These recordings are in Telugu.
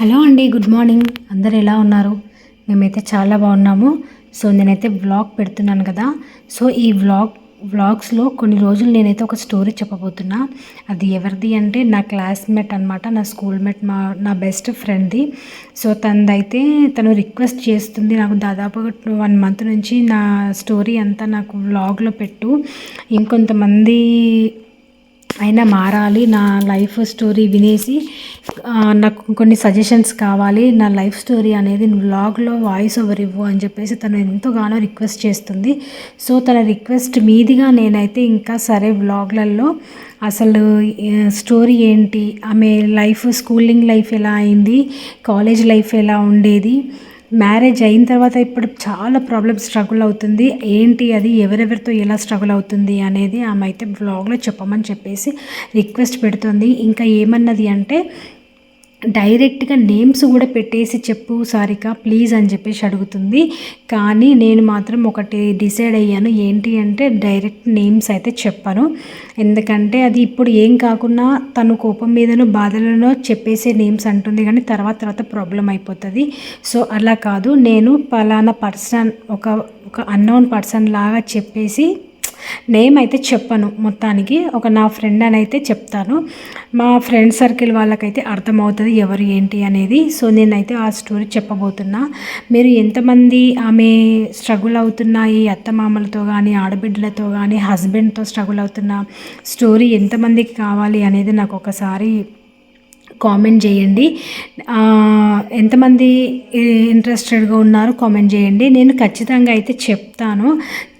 హలో అండి గుడ్ మార్నింగ్. అందరు ఎలా ఉన్నారు? మేమైతే చాలా బాగున్నాము. సో నేనైతే వ్లాగ్ పెడుతున్నాను కదా. సో ఈ వ్లాగ్ వ్లాగ్స్లో కొన్ని రోజులు నేనైతే ఒక స్టోరీ చెప్పబోతున్నా. అది ఎవరిది అంటే నా క్లాస్మేట్ అనమాట నా స్కూల్ మేట్ మా నా బెస్ట్ ఫ్రెండ్ది. సో తనదైతే తను రిక్వెస్ట్ చేస్తుంది నాకు దాదాపుగా వన్ మంత్ నుంచి నా స్టోరీ అంతా నాకు వ్లాగ్లో పెట్టు. ఇంకొంతమంది అయినా మారాలి. నా లైఫ్ స్టోరీ వినేసి నాకు కొన్ని సజెషన్స్ కావాలి. నా లైఫ్ స్టోరీ అనేది వ్లాగ్లో వాయిస్ ఓవర్ ఇవ్వు అని చెప్పేసి తను ఎంతగానో రిక్వెస్ట్ చేస్తుంది. సో తన రిక్వెస్ట్ మీదిగా నేనైతే ఇంకా సరే వ్లాగ్లలో అసలు స్టోరీ ఏంటి? ఆమె లైఫ్ స్కూలింగ్ లైఫ్ ఎలా అయింది? కాలేజ్ లైఫ్ ఎలా ఉండేది? మ్యారేజ్ అయిన తర్వాత ఇప్పుడు చాలా ప్రాబ్లమ్స్ స్ట్రగుల్ అవుతుంది. ఏంటి అది? ఎవరెవరితో ఎలా స్ట్రగుల్ అవుతుంది అనేది ఆమె అయితే బ్లాగ్లో చెప్పమని చెప్పేసి రిక్వెస్ట్ పెడుతుంది. ఇంకా ఏమన్నది అంటే డైరెక్ట్గా నేమ్స్ కూడా పెట్టేసి చెప్పు సారిక ప్లీజ్ అని చెప్పేసి అడుగుతుంది. కానీ నేను మాత్రం ఒకటి డిసైడ్ అయ్యాను. ఏంటి అంటే డైరెక్ట్ నేమ్స్ అయితే చెప్పాను. ఎందుకంటే అది ఇప్పుడు ఏం కాకుండా తను కోపం మీదనో బాధలను చెప్పేసే నేమ్స్ అంటుంది కానీ తర్వాత తర్వాత ప్రాబ్లం అయిపోతుంది. సో అలా కాదు. నేను పలానా పర్సన్ ఒక ఒక అన్నోన్ పర్సన్ లాగా చెప్పేసి నేమ్ అయితే చెప్పను. మొత్తానికి ఒక నా ఫ్రెండ్ అని అయితే చెప్తాను. మా ఫ్రెండ్ సర్కిల్ వాళ్ళకైతే అర్థమవుతుంది ఎవరు ఏంటి అనేది. సో నేనైతే ఆ స్టోరీ చెప్పబోతున్నా. మీరు ఎంతమంది ఆమె స్ట్రగుల్ అవుతున్నాయి అత్తమామలతో కానీ ఆడబిడ్డలతో కానీ హస్బెండ్తో స్ట్రగుల్ అవుతున్న స్టోరీ ఎంతమందికి కావాలి అనేది నాకు ఒకసారి కామెంట్ చేయండి. ఎంతమంది ఇంట్రెస్టెడ్గా ఉన్నారో కామెంట్ చేయండి. నేను ఖచ్చితంగా అయితే చెప్తాను.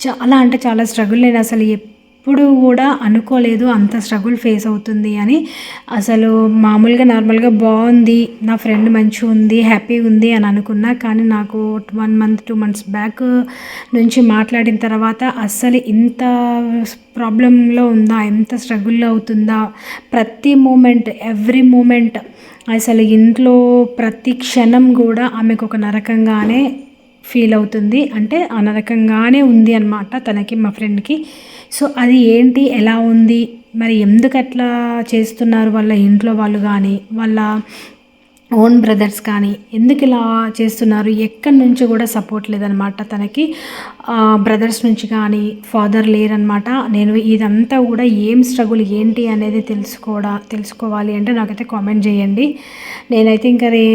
చాలా అంటే చాలా స్ట్రగుల్ నేను అసలు ఎప్పుడు కూడా అనుకోలేదు అంత స్ట్రగుల్ ఫేస్ అవుతుంది అని. అసలు మామూలుగా నార్మల్గా బాగుంది నా ఫ్రెండ్ మంచిగా ఉంది హ్యాపీ ఉంది అని అనుకున్నా కానీ నాకు one month two months back నుంచి మాట్లాడిన తర్వాత అస్సలు ఇంత ప్రాబ్లంలో ఉందా ఎంత స్ట్రగుల్లో అవుతుందా ప్రతి మూమెంట్ ఎవ్రీ మూమెంట్ అసలు ఇంట్లో ప్రతి క్షణం కూడా ఆమెకు ఒక నరకంగానే ఫీల్ అవుతుంది. అంటే అనరకంగానే ఉంది అనమాట తనకి మా ఫ్రెండ్కి. సో అది ఏంటి ఎలా ఉంది మరి ఎందుకు అట్లా చేస్తున్నారు వాళ్ళ ఇంట్లో వాళ్ళు కానీ వాళ్ళ ఓన్ బ్రదర్స్ కానీ ఎందుకు ఇలా చేస్తున్నారు? ఎక్కడి నుంచి కూడా సపోర్ట్ లేదనమాట తనకి. బ్రదర్స్ నుంచి కానీ ఫాదర్ లేరనమాట నేను ఇదంతా కూడా ఏం స్ట్రగుల్ ఏంటి అనేది తెలుసుకోవడా తెలుసుకోవాలి అంటే నాకైతే కామెంట్ చేయండి. నేనైతే ఇంకా రే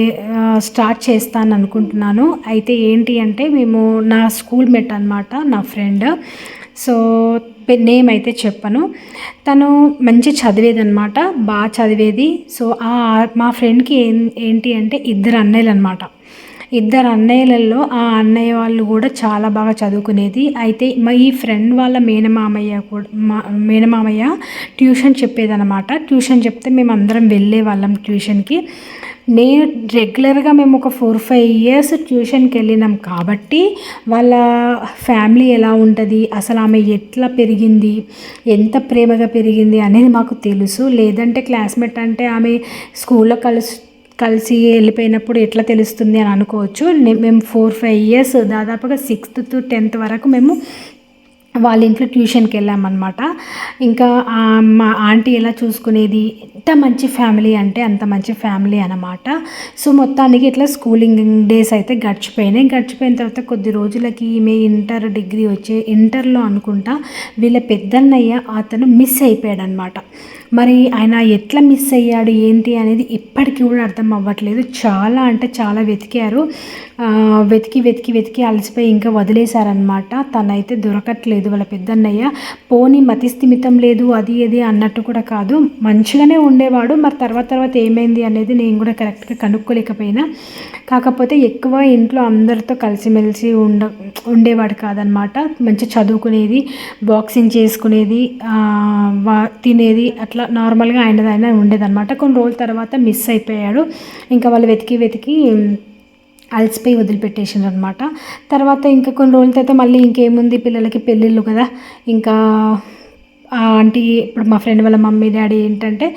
స్టార్ట్ చేస్తాను అనుకుంటున్నాను. అయితే ఏంటి అంటే మేము నా స్కూల్ మెట్ అనమాట నా ఫ్రెండ్ సో నేమ్ అయితే చెప్పను. తను మంచి చదివేది అనమాట బాగా చదివేది. సో ఆ మా ఫ్రెండ్కి ఏం ఏంటి అంటే ఇద్దరు అన్నయ్యలు అనమాట ఇద్దరు అన్నయ్యలలో ఆ అన్నయ్య వాళ్ళు కూడా చాలా బాగా చదువుకునేది. అయితే మా ఈ ఫ్రెండ్ వాళ్ళ మేనమామయ్య కూడా మా మేనమామయ్య ట్యూషన్ చెప్పేదనమాట ట్యూషన్ చెప్తే మేము అందరం వెళ్ళే వాళ్ళం ట్యూషన్కి నేను రెగ్యులర్గా మేము ఒక ఫోర్ ఫైవ్ ఇయర్స్ ట్యూషన్కి వెళ్ళినాం కాబట్టి వాళ్ళ ఫ్యామిలీ ఎలా ఉంటుంది? అసలు ఆమె ఎట్లా పెరిగింది? ఎంత ప్రేమగా పెరిగింది అనేది మాకు తెలుసు. లేదంటే క్లాస్మేట్ అంటే ఆమె స్కూల్లో కలిసి కలిసి వెళ్ళిపోయినప్పుడు ఎట్లా తెలుస్తుంది అని అనుకోవచ్చు. మేము ఫోర్ ఫైవ్ ఇయర్స్ దాదాపుగా సిక్స్త్ టు టెన్త్ వరకు మేము వాళ్ళ ఇంట్లో ట్యూషన్కి వెళ్ళామన్నమాట. ఇంకా మా ఆంటీ ఎలా చూసుకునేది ఎంత మంచి ఫ్యామిలీ అంటే అంత మంచి ఫ్యామిలీ అనమాట సో మొత్తానికి ఇట్లా స్కూలింగ్ డేస్ అయితే గడిచిపోయినాయి. గడిచిపోయిన తర్వాత కొద్ది రోజులకి ఈమె ఇంటర్ డిగ్రీ వచ్చే ఇంటర్లో అనుకుంటా వీళ్ళ పెద్దన్నయ్య అతను మిస్ అయిపోయాడు అనమాట మరి ఆయన ఎట్లా మిస్ అయ్యాడు ఏంటి అనేది ఇప్పటికీ కూడా అర్థం అవ్వట్లేదు. చాలా అంటే చాలా వెతికారు. వెతికి వెతికి వెతికి అలసిపోయి ఇంకా వదిలేశారనమాట తనైతే దొరకట్లేదు వాళ్ళ పెద్దన్నయ్య. పోనీ మతి స్థిమితం లేదు అది ఇది అన్నట్టు కూడా కాదు. మంచిగానే ఉండేవాడు. మరి తర్వాత తర్వాత ఏమైంది అనేది నేను కూడా కరెక్ట్గా కనుక్కోలేకపోయినా. కాకపోతే ఎక్కువ ఇంట్లో అందరితో కలిసిమెలిసి ఉండ ఉండేవాడు కాదనమాట మంచి చదువుకునేది బాక్సింగ్ చేసుకునేది తినేది అట్లా నార్మల్గా ఆయనదైనా ఉండేదన్నమాట. కొన్ని రోజుల తర్వాత మిస్ అయిపోయాడు. ఇంకా వాళ్ళు వెతికి వెతికి అలసిపోయి వదిలిపెట్టేసిండ్రు అనమాట తర్వాత ఇంకా కొన్ని రోజుల తర్వాత మళ్ళీ ఇంకేముంది పిల్లలకి పెళ్ళిళ్ళు కదా. ఇంకా ఆ ఆంటీ ఇప్పుడు మా ఫ్రెండ్ వాళ్ళ మమ్మీ డాడీ ఏంటంటే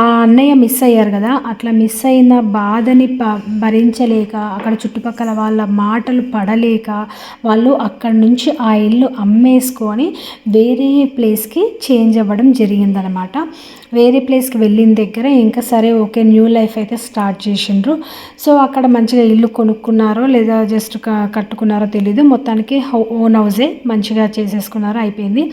ఆ అన్నయ్య మిస్ అయ్యారు కదా అట్లా మిస్ అయిన బాధని ప భరించలేక అక్కడ చుట్టుపక్కల వాళ్ళ మాటలు పడలేక వాళ్ళు అక్కడి నుంచి ఆ ఇల్లు అమ్మేసుకొని వేరే ప్లేస్కి చేంజ్ అవ్వడం జరిగిందనమాట వేరే ప్లేస్కి వెళ్ళిన దగ్గర ఇంకా సరే ఓకే న్యూ లైఫ్ అయితే స్టార్ట్ చేసిండ్రు. సో అక్కడ మంచిగా ఇల్లు కొనుక్కున్నారో లేదా జస్ట్ కట్టుకున్నారో తెలీదు. మొత్తానికి ఓన్ హౌజే మంచిగా చేసేసుకున్నారో అయిపోయింది.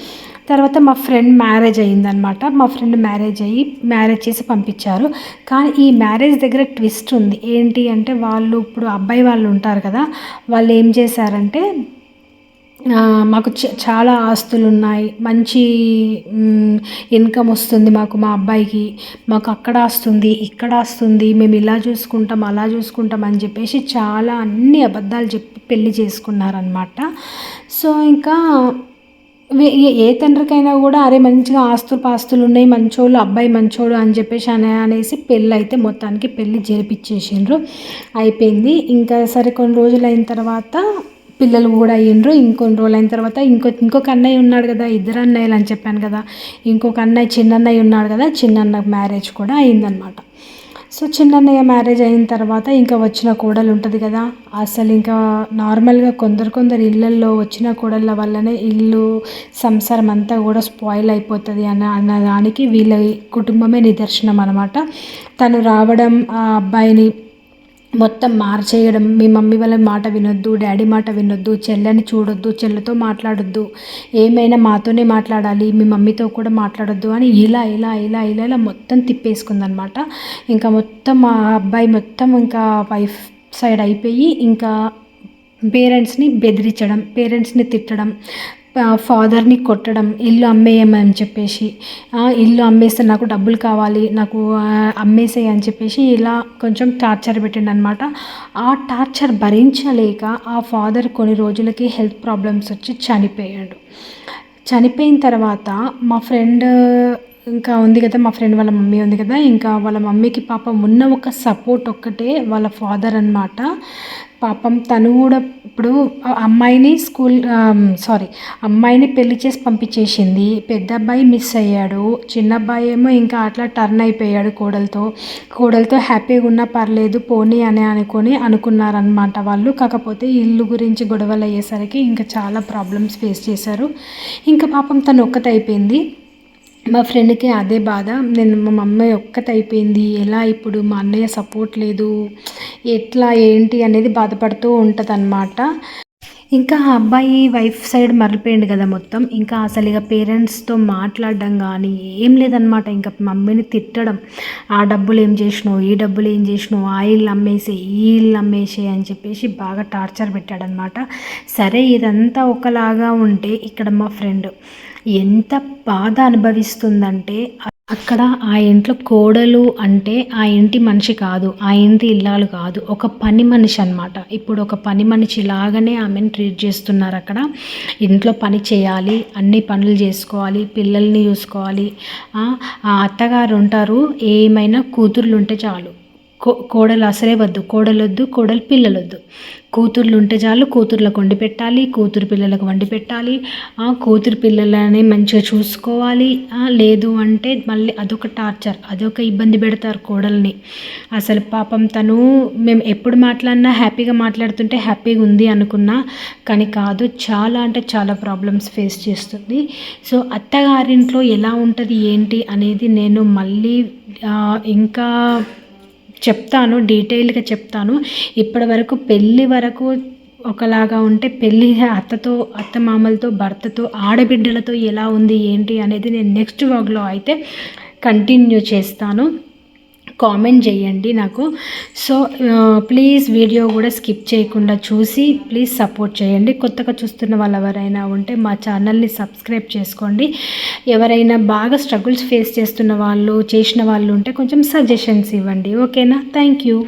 తర్వాత మా ఫ్రెండ్ మ్యారేజ్ అయ్యిందనమాట. మా ఫ్రెండ్ మ్యారేజ్ అయ్యి మ్యారేజ్ చేసి పంపించారు. కానీ ఈ మ్యారేజ్ దగ్గర ట్విస్ట్ ఉంది. ఏంటి అంటే వాళ్ళు ఇప్పుడు అబ్బాయి వాళ్ళు ఉంటారు కదా వాళ్ళు ఏం చేశారంటే మాకు చాలా ఆస్తులు ఉన్నాయి. మంచి ఇన్కమ్ వస్తుంది మాకు మా అబ్బాయికి. మాకు అక్కడ వస్తుంది ఇక్కడ వస్తుంది మేము ఇలా చూసుకుంటాం అలా చూసుకుంటాం అని చెప్పేసి చాలా అన్ని అబద్ధాలు చెప్పి పెళ్ళి చేసుకున్నారనమాట. సో ఇంకా ఏ తండ్రికైనా కూడా అరే మంచిగా ఆస్తులు పాస్తులు ఉన్నాయి మంచోళ్ళు అబ్బాయి మంచోడు అని చెప్పేసి అనే అనేసి పెళ్ళి అయితే మొత్తానికి పెళ్ళి జరిపించేసిండ్రు అయిపోయింది. ఇంకా సరే కొన్ని రోజులు అయిన తర్వాత పిల్లలు కూడా అయ్యిండ్రు. ఇంకొన్ని రోజులు అయిన తర్వాత ఇంకో ఇంకొక అన్నయ్య ఉన్నాడు కదా ఇద్దరు అన్నయ్యలు అని చెప్పాను కదా. ఇంకొక అన్నయ్య చిన్న అన్నయ్య ఉన్నాడు కదా చిన్న అన్న మ్యారేజ్ కూడా అయిందనమాట సో చిన్నన్నయ్య మ్యారేజ్ అయిన తర్వాత ఇంకా వచ్చిన కోడలు ఉంటుంది కదా అసలు ఇంకా నార్మల్గా కొందరు కొందరు ఇళ్ళల్లో వచ్చిన కోడళ్ళ వల్లనే ఇల్లు సంసారం అంతా కూడా స్పాయిల్ అయిపోతుంది అన్న అన్న దానికి వీళ్ళ కుటుంబమే నిదర్శనం అనమాట తను రావడం ఆ అబ్బాయిని మొత్తం మార్చేయడం. మీ మమ్మీ వాళ్ళ మాట వినొద్దు డాడీ మాట వినొద్దు చెల్లెని చూడొద్దు చెల్లెతో మాట్లాడొద్దు. ఏమైనా మాతోనే మాట్లాడాలి మీ మమ్మీతో కూడా మాట్లాడొద్దు అని ఇలా ఇలా ఇలా ఇలా ఇలా మొత్తం తిప్పేసుకుందనమాట. ఇంకా మొత్తం మా అబ్బాయి మొత్తం ఇంకా వైఫ్ సైడ్ అయిపోయి ఇంకా పేరెంట్స్ని బెదిరించడం పేరెంట్స్ని తిట్టడం ఫాదర్ని కొట్టడం ఇల్లు అమ్మేయమని చెప్పేసి ఇల్లు అమ్మేస్తే నాకు డబ్బులు కావాలి నాకు అమ్మేసేయి అని చెప్పేసి ఇలా కొంచెం టార్చర్ పెట్టిండు అనమాట ఆ టార్చర్ భరించలేక ఆ ఫాదర్ కొన్ని రోజులకి హెల్త్ ప్రాబ్లమ్స్ వచ్చి చనిపోయాడు. చనిపోయిన తర్వాత మా ఫ్రెండ్ ఇంకా ఉంది కదా మా ఫ్రెండ్ వాళ్ళ మమ్మీ ఉంది కదా ఇంకా వాళ్ళ మమ్మీకి పాపం ఉన్న ఒక సపోర్ట్ ఒక్కటే వాళ్ళ ఫాదర్ అనమాట పాపం తను కూడా ఇప్పుడు అమ్మాయిని స్కూల్ సారీ అమ్మాయిని పెళ్ళి చేసి పంపించేసింది. పెద్ద అబ్బాయి మిస్ అయ్యాడు. చిన్న అబ్బాయి ఏమో ఇంకా అట్లా టర్న్ అయిపోయాడు కోడలతో. కోడలతో హ్యాపీగా ఉన్నా పర్లేదు పోనీ అని అనుకొని అనుకున్నారనమాట వాళ్ళు. కాకపోతే ఇల్లు గురించి గొడవలు అయ్యేసరికి ఇంకా చాలా ప్రాబ్లమ్స్ ఫేస్ చేశారు. ఇంకా పాపం తను ఒక్కటైపోయింది మా ఫ్రెండ్కి అదే బాధ. నేను మా మమ్మీ అయిపోయింది ఎలా ఇప్పుడు? మా అన్నయ్య సపోర్ట్ లేదు. ఎట్లా? ఏంటి? అనేది బాధపడుతూ ఉంటుంది అన్నమాట ఇంకా అబ్బాయి వైఫ్ సైడ్ మరలిపోయింది కదా మొత్తం. ఇంకా అసలు ఇక పేరెంట్స్తో మాట్లాడడం కానీ ఏం లేదనమాట ఇంకా మమ్మీని తిట్టడం. ఆ డబ్బులు ఏం చేసినావు? ఈ డబ్బులు ఏం చేసినావు? ఆ ఇల్లు అమ్మేసే ఈ ఇల్లు అమ్మేసే అని చెప్పేసి బాగా టార్చర్ పెట్టాడనమాట సరే ఇదంతా ఒకలాగా ఉంటే ఇక్కడ మా ఫ్రెండ్ ఎంత బాధ అనుభవిస్తుందంటే అక్కడ ఆ ఇంట్లో కోడలు అంటే ఆ ఇంటి మనిషి కాదు ఆ ఇంటి ఇల్లాలు కాదు. ఒక పని మనిషి అనమాట ఇప్పుడు ఒక పని మనిషి లాగానే ఆమెను ట్రీట్ చేస్తున్నారు అక్కడ. ఇంట్లో పని చేయాలి అన్ని పనులు చేసుకోవాలి పిల్లల్ని చూసుకోవాలి. ఆ అత్తగారు ఉంటారు ఏమైనా కూతుర్లు ఉంటే చాలు. కో కోడలు అసలే వద్దు కోడలొద్దు కోడలు పిల్లలొద్దు. కూతుర్లు ఉంటే చాలు కూతుర్లకు వండి పెట్టాలి కూతురు పిల్లలకు వండి పెట్టాలి కూతురు పిల్లలని మంచిగా చూసుకోవాలి. లేదు అంటే మళ్ళీ అదొక టార్చర్ అదొక ఇబ్బంది పెడతారు కోడల్ని. అసలు పాపం తను మేము ఎప్పుడు మాట్లాడినా హ్యాపీగా మాట్లాడుతుంటే హ్యాపీగా ఉంది అనుకున్నా కానీ కాదు చాలా అంటే చాలా ప్రాబ్లమ్స్ ఫేస్ చేస్తుంది. సో అత్తగారింట్లో ఎలా ఉంటుంది ఏంటి అనేది నేను మళ్ళీ ఇంకా చెప్తాను డీటెయిల్గా చెప్తాను. ఇప్పటి వరకు పెళ్ళి వరకు ఒకలాగా ఉంటే పెళ్ళి అత్తతో అత్త మామలతో భర్తతో ఆడబిడ్డలతో ఎలా ఉంది ఏంటి అనేది నేను నెక్స్ట్ వ్లాగ్లో అయితే కంటిన్యూ చేస్తాను. కామెంట్ చేయండి నాకు. సో ప్లీజ్ వీడియో కూడా స్కిప్ చేయకుండా చూసి ప్లీజ్ సపోర్ట్ చేయండి. కొత్తగా చూస్తున్న వాళ్ళు ఎవరైనా ఉంటే మా ఛానల్ని సబ్స్క్రైబ్ చేసుకోండి. ఎవరైనా బాగా స్ట్రగుల్స్ ఫేస్ చేస్తున్న వాళ్ళు చేసిన వాళ్ళు ఉంటే కొంచెం సజెషన్స్ ఇవ్వండి. ఓకేనా? Thank you.